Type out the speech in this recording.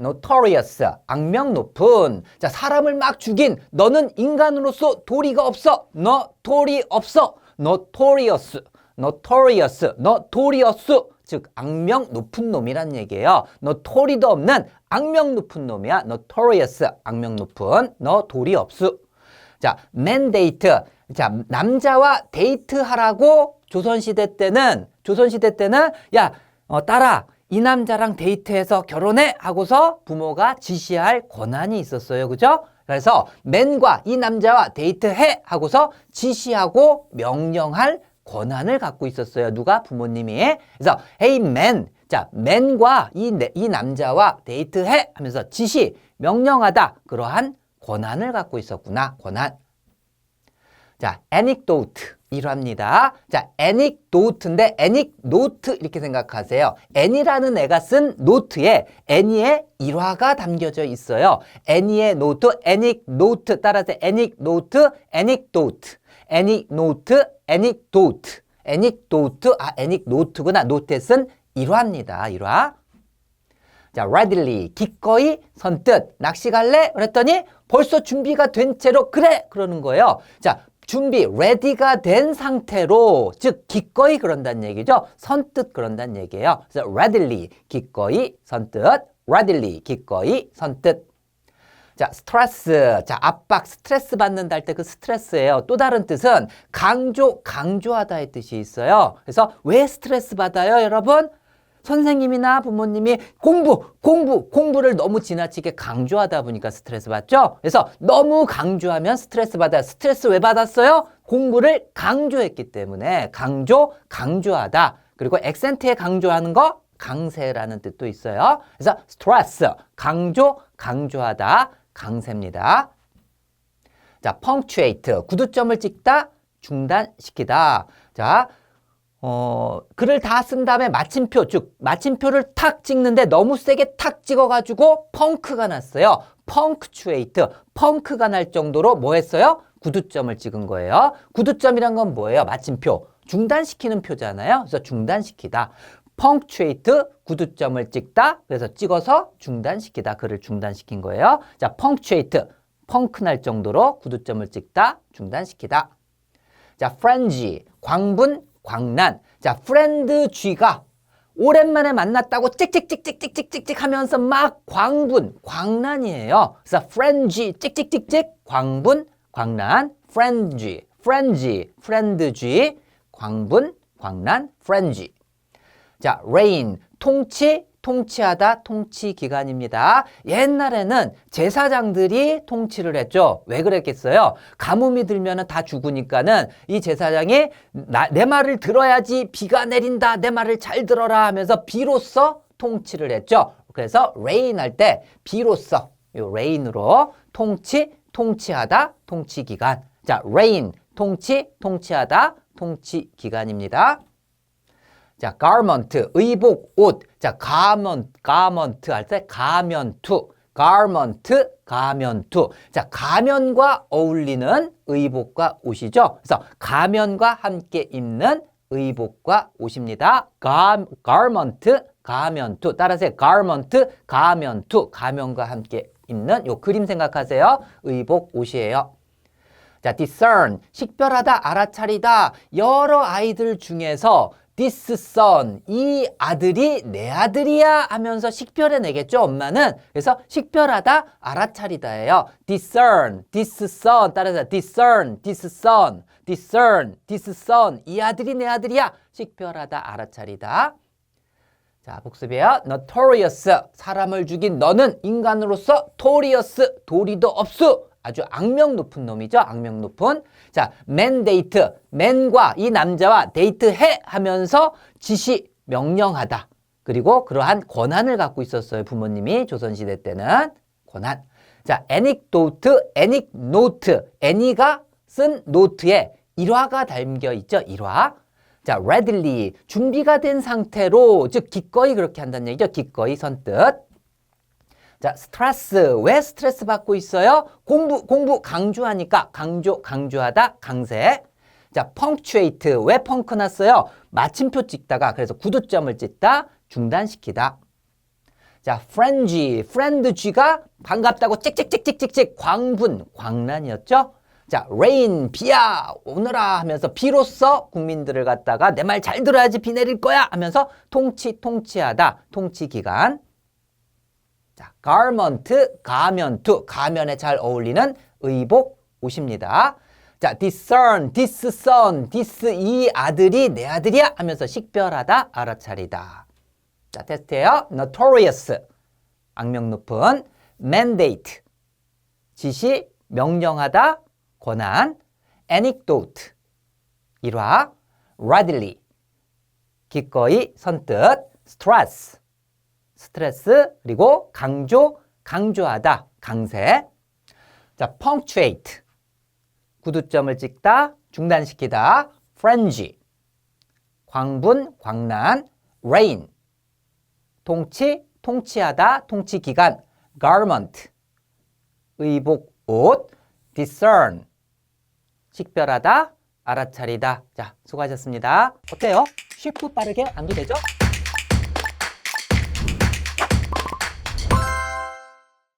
notorious 악명 높은. 자 사람을 막 죽인 너는 인간으로서 도리가 없어. 너 도리 없어 notorious notorious notorious. 즉 악명 높은 놈이란 얘기예요. 너 도리도 없는 악명 높은 놈이야. Notorious 악명 높은. 너 도리 없수 자 mandate 자 남자와 데이트하라고 조선시대 때는 조선시대 때는 야 어, 딸아 이 남자랑 데이트해서 결혼해 하고서 부모가 지시할 권한이 있었어요. 그죠? 그래서 맨과 이 남자와 데이트해 하고서 지시하고 명령할 권한을 갖고 있었어요. 누가? 부모님이. 그래서 hey man. 자, 맨과 이, 내- 이 남자와 데이트해 하면서 지시, 명령하다. 그러한 권한을 갖고 있었구나. 권한. 자, anecdote 이랍니다. 자, anecdote인데 anecdote 이렇게 생각하세요. N이라는 애가 쓴 노트에 N이의 일화가 담겨져 있어요. N이의 노트, anecdote 따라서 anecdote, anecdote, anecdote, anecdote, anecdote, 아, anecdote구나. 노트에 쓴 일화입니다. 일화. 자, readily 기꺼이 선뜻 낚시 갈래? 그랬더니 벌써 준비가 된 채로 그래 그러는 거예요. 자, 준비 ready가 된 상태로 즉 기꺼이 그런다는 얘기죠. 선뜻 그런다는 얘기예요. 그래서 readily 기꺼이 선뜻 readily 기꺼이 선뜻 자, 스트레스. 자, 압박, 스트레스 받는다 할 때 그 스트레스예요. 또 다른 뜻은 강조, 강조하다의 뜻이 있어요. 그래서 왜 스트레스 받아요, 여러분? 선생님이나 부모님이 공부, 공부, 공부를 너무 지나치게 강조하다 보니까 스트레스 받죠? 그래서 너무 강조하면 스트레스 받아요. 스트레스 왜 받았어요? 공부를 강조했기 때문에 강조, 강조하다. 그리고 액센트에 강조하는 거 강세라는 뜻도 있어요. 그래서 스트레스, 강조, 강조하다, 강세입니다. 자, punctuate, 구두점을 찍다, 중단시키다. 자, 어, 글을 다 쓴 다음에 마침표, 즉, 마침표를 탁 찍는데 너무 세게 탁 찍어가지고 펑크가 났어요. punctuate, 펑크가 날 정도로 뭐 했어요? 구두점을 찍은 거예요. 구두점이란 건 뭐예요? 마침표. 중단시키는 표잖아요. 그래서 중단시키다. punctuate, 구두점을 찍다. 그래서 찍어서 중단시키다. 글을 중단시킨 거예요. 자, punctuate, 펑크 날 정도로 구두점을 찍다, 중단시키다. 자, frenzy, 광분, 광란. 자, 프렌드 G가 오랜만에 만났다고 찍찍찍찍찍찍찍 하면서 막 광분, 광란이에요. 그래서 프렌지 찍찍찍찍 광분, 광란, 프렌지, 프렌지, 프렌드지, 광분, 광란, 프렌지. 자, rain 통치, 통치하다, 통치 기간입니다. 옛날에는 제사장들이 통치를 했죠. 왜 그랬겠어요? 가뭄이 들면 다 죽으니까는 이 제사장이 나, 내 말을 들어야지 비가 내린다, 내 말을 잘 들어라 하면서 비로소 통치를 했죠. 그래서 reign 할 때 비로소, 요 reign으로 통치, 통치하다, 통치 기간. 자, reign, 통치, 통치하다, 통치 기간입니다. 자, garment, 의복, 옷. 자, garment, garment 할때 가면투, garment, 가면투. 자, 가면과 어울리는 의복과 옷이죠. 그래서 가면과 함께 입는 의복과 옷입니다. gar, garment, 가면투. 따라서 garment, 가면투. 가면과 함께 입는 요 그림 생각하세요. 의복, 옷이에요. 자, discern, 식별하다, 알아차리다. 여러 아이들 중에서 this son, 이 아들이 내 아들이야 하면서 식별해 내겠죠, 엄마는. 그래서 식별하다, 알아차리다예요. discern, this son, 따라서 discern, this son, discern, this son, 이 아들이 내 아들이야. 식별하다, 알아차리다. 자, 복습이에요. notorious, 사람을 죽인 너는 인간으로서 torious, 도리도 없수. 아주 악명 높은 놈이죠. 악명 높은. 자, mandate, man과 이 남자와 데이트해 하면서 지시, 명령하다. 그리고 그러한 권한을 갖고 있었어요. 부모님이 조선시대 때는 권한. 자, anecdote, anecdote, 애니가 쓴 노트에 일화가 담겨 있죠. 일화. 자, readily 준비가 된 상태로 즉 기꺼이 그렇게 한다는 얘기죠. 기꺼이 선뜻. 자, 스트레스. 왜 스트레스 받고 있어요? 공부, 공부 강조하니까 강조, 강조하다, 강세. 자, punctuate. 왜 펑크 났어요? 마침표 찍다가 그래서 구두점을 찍다, 중단시키다. 자, frenzy, friendgy가 반갑다고 찍찍찍찍찍찍 광분, 광란이었죠? 자, rain, 비야, 오너라 하면서 비로소 국민들을 갖다가 내 말 잘 들어야지 비 내릴 거야 하면서 통치, 통치하다, 통치 기간. 자, garment, 가면투, 가면에 잘 어울리는 의복, 옷입니다. 자, discern, discern, dis 이 아들이 내 아들이야 하면서 식별하다, 알아차리다. 자, 테스트예요. notorious, 악명 높은 mandate, 지시, 명령하다, 권한, anecdote, 일화, readily, 기꺼이, 선뜻, stress, 스트레스, 그리고 강조, 강조하다, 강세. 자, punctuate, 구두점을 찍다, 중단시키다, frenzy, 광분, 광란, rain, 통치, 통치하다, 통치 기간, garment, 의복, 옷, discern, 식별하다, 알아차리다. 자, 수고하셨습니다. 어때요? 쉽고 빠르게 암기되죠?